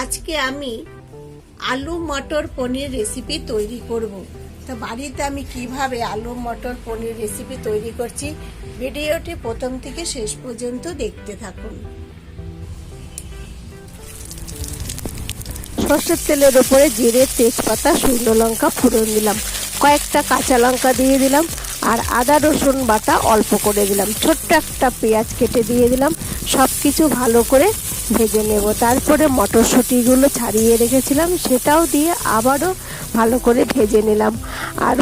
আজকে আমি আলু, মটর, পনির রেসিপি তৈরি করব। তো বাড়িতে আমি কীভাবে আলু, মটর, পনির রেসিপি তৈরি করছি, ভিডিওটি প্রথম থেকে শেষ পর্যন্ত দেখতে থাকুন। সর্ষের তেলের উপরে জিরে, তেজপাতা, শুকনো লঙ্কা ফোড়ন দিলাম। কয়েকটা কাঁচা লঙ্কা দিয়ে দিলাম আর আদা, রসুন বাটা অল্প করে দিলাম। ছোট্ট একটা পেঁয়াজ কেটে দিয়ে দিলাম। সব কিছু ভালো করে ভেজে নেব। তারপরে মটরশুঁটিগুলো ছাড়িয়ে রেখেছিলাম, সেটাও দিয়ে আবারও ভালো করে ভেজে নিলাম। আর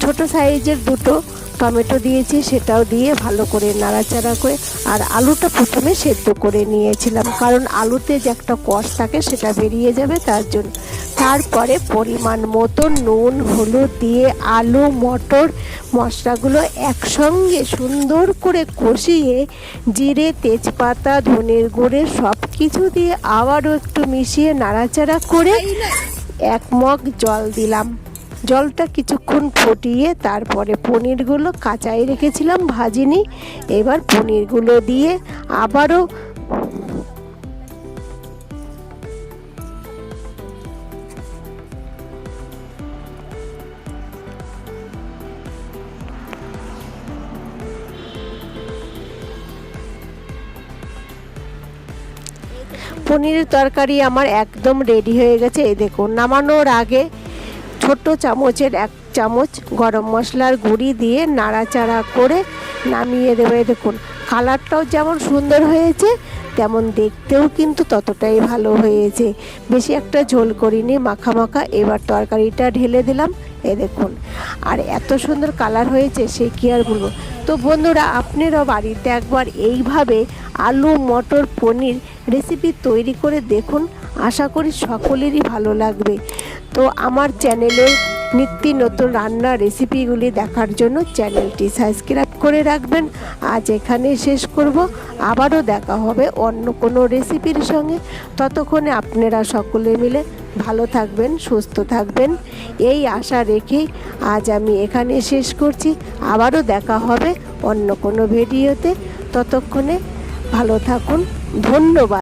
ছোট সাইজের দুটো টমেটো দিয়েছি, সেটাও দিয়ে ভালো করে নাড়াচাড়া করে, আর আলুটা প্রথমে সেদ্ধ করে নিয়েছিলাম। কারণ আলুতে যে একটা কষ থাকে, সেটা বেরিয়ে যাবে, তার জন্য। তারপরে পরিমাণ মতো নুন, হলুদ দিয়ে আলু, মটর মশলাগুলো একসঙ্গে সুন্দর করে কষিয়ে, জিরে, তেজপাতা, ধনের গুঁড়ে সব কিছু দিয়ে আবারও একটু মিশিয়ে নাড়াচাড়া করে এক মগ জল দিলাম। জলটা কিছুক্ষণ ফুটিয়ে তারপরে পনিরগুলো কাঁচাই রেখেছিলাম ভাজিনি। এবার পনিরগুলো দিয়ে আবারও পনিরের তরকারি আমার একদম রেডি হয়ে গেছে। এই দেখুন, নামানোর আগে ছোট চামচের এক চামচ গরম মশলার গুঁড়ি দিয়ে নাড়াচাড়া করে নামিয়ে দেবে। দেখুন, কালারটাও যেমন সুন্দর হয়েছে, তেমন দেখতেও কিন্তু ততটাই ভালো হয়েছে। বেশি একটা ঝোল করিনি, মাখা মাখা। এবার তরকারিটা ঢেলে দিলাম। এ দেখুন, আর এত সুন্দর কালার হয়েছে সে কি আর বলব? তো বন্ধুরা, আপনারাও বাড়িতে একবার এইভাবে আলু, মটর, পনির রেসিপি তৈরি করে দেখুন। আশা করি সকলেরই ভালো লাগবে। তো আমার চ্যানেলে নিত্য নতুন রান্নার রেসিপিগুলি দেখার জন্য চ্যানেলটি সাবস্ক্রাইব করে রাখবেন। আজ এখানে শেষ করব। আবারও দেখা হবে অন্য কোনো রেসিপির সঙ্গে। ততক্ষণে আপনারা সকলে মিলে ভালো থাকবেন, সুস্থ থাকবেন। এই আশা রেখে আজ আমি এখানে শেষ করছি। আবারও দেখা হবে অন্য কোনো ভিডিওতে। ততক্ষণে ভালো থাকুন। ধন্যবাদ।